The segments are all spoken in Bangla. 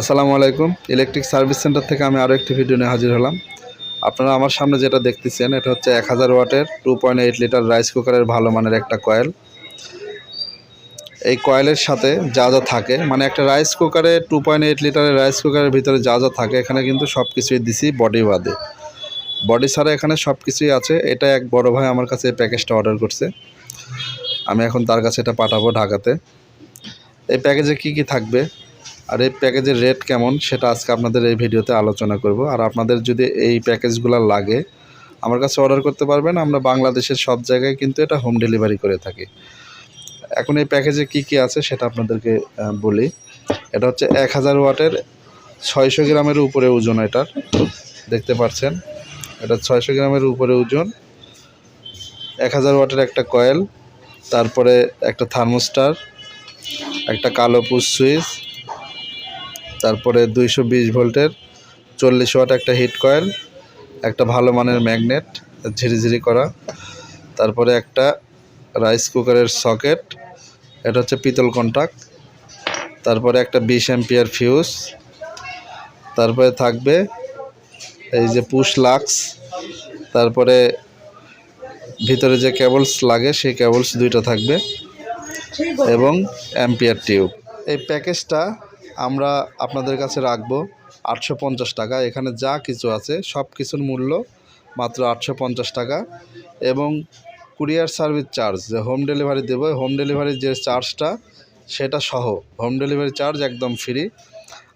আসসালামু আলাইকুম। ইলেকট্রিক সার্ভিস সেন্টার থেকে আমি আরও একটি ভিডিও নিয়ে হাজির হলাম। আপনারা আমার সামনে যেটা দেখতেছেন, এটা হচ্ছে এক হাজার ওয়াটের two point eight litre rice কুকারের ভালো মানের একটা কয়েল এই কয়েলের সাথে যা যা থাকে মানে একটা রাইস কুকারে টু পয়েন্ট এইট লিটারের রাইস কুকারের ভিতরে যা যা থাকে, এখানে কিন্তু সব কিছুই দিছি বডি বাদে। বডি ছাড়া এখানে সব কিছুই আছে, এটা এক বড় ভাই আমার কাছে এই প্যাকেজটা অর্ডার করছে। আমি এখন তার কাছে এটা পাঠাবো ঢাকাতে। এই প্যাকেজে কি কি থাকবে? আর এই প্যাকেজের রেট কেমন, সেটা আজকে আপনাদের এই ভিডিওতে আলোচনা করব। আর আপনাদের যদি এই প্যাকেজগুলো লাগে, আমার কাছে অর্ডার করতে পারবেন। আমরা বাংলাদেশের সব জায়গায় কিন্তু এটা হোম ডেলিভারি করে থাকি। এখন এই প্যাকেজে কি কি আছে সেটা আপনাদেরকে বলি। এটা হচ্ছে এক হাজার ওয়াটের ছয়শো গ্রামের উপরে ওজন এটার। দেখতে পাচ্ছেন? এটা ছয়শো গ্রামের উপরে ওজন। এক হাজার ওয়াটের একটা কয়েল তারপরে একটা থার্মোস্টার একটা কালো পুশ সুইচ তারপরে দুইশো বিশ ভোল্টের চল্লিশ ওয়াট একটা হিট কয়েল, একটা ভালো মানের ম্যাগনেট, ঝিরিঝিরি করা। তারপরে একটা রাইস কুকারের সকেট, এটা হচ্ছে পিতল কন্টাক্ট তারপরে একটা বিশ অ্যাম্পিয়ার ফিউজ। তারপরে থাকবে এই যে পুশ লাক্স। তারপরে ভিতরে যে কেবলস লাগে, সেই কেবলস দুইটা থাকবে এবং অ্যাম্পিয়ার টিউব। এই প্যাকেজটা আমরা আপনাদের কাছে রাখব আটশো টাকা। এখানে যা কিছু আছে, সব কিছুর মূল্য মাত্র আটশো পঞ্চাশ টাকা। এবং কুরিয়ার সার্ভিস চার্জ, যে হোম ডেলিভারি দেবো হোম ডেলিভারির যে চার্জটা, সেটা সহ। হোম ডেলিভারি চার্জ একদম ফ্রি।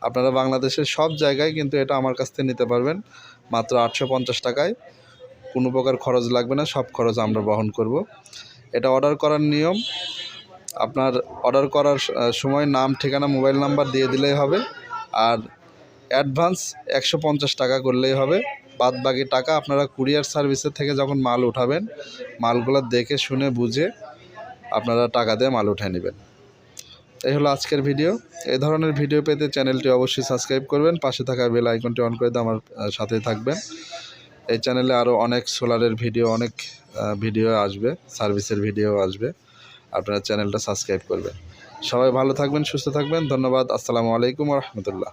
আপনারা বাংলাদেশের সব জায়গায় কিন্তু এটা আমার কাছ থেকে নিতে পারবেন মাত্র আটশো পঞ্চাশ টাকায়। কোনো প্রকার খরচ লাগবে না, সব খরচ আমরা বহন করব। এটা অর্ডার করার নিয়ম আপনার অর্ডার করার সময়, নাম, ঠিকানা মোবাইল নাম্বার দিয়ে দিলেই হবে। আর অ্যাডভান্স একশো পঞ্চাশ টাকা করলেই হবে। বাদ বাকি টাকা আপনারা কুরিয়ার সার্ভিসের থেকে যখন মাল উঠাবেন, মালগুলো দেখে, শুনে, বুঝে আপনারা টাকা দিয়ে মাল উঠে নেবেন। এই হলো আজকের ভিডিও এই ধরনের ভিডিও পেতে চ্যানেলটি অবশ্যই সাবস্ক্রাইব করবেন। পাশে থাকা বেল আইকনটি অন করে দিয়ে আমার সাথে থাকবেন। এই চ্যানেলে আরও অনেক সোলারের ভিডিও অনেক ভিডিও আসবে সার্ভিসের ভিডিও আসবে। আপনারা চ্যানেলটা সাবস্ক্রাইব করবেন। সবাই ভালো থাকবেন সুস্থ থাকবেন। ধন্যবাদ। আসসালামু আলাইকুম রহমতুল্লাহ।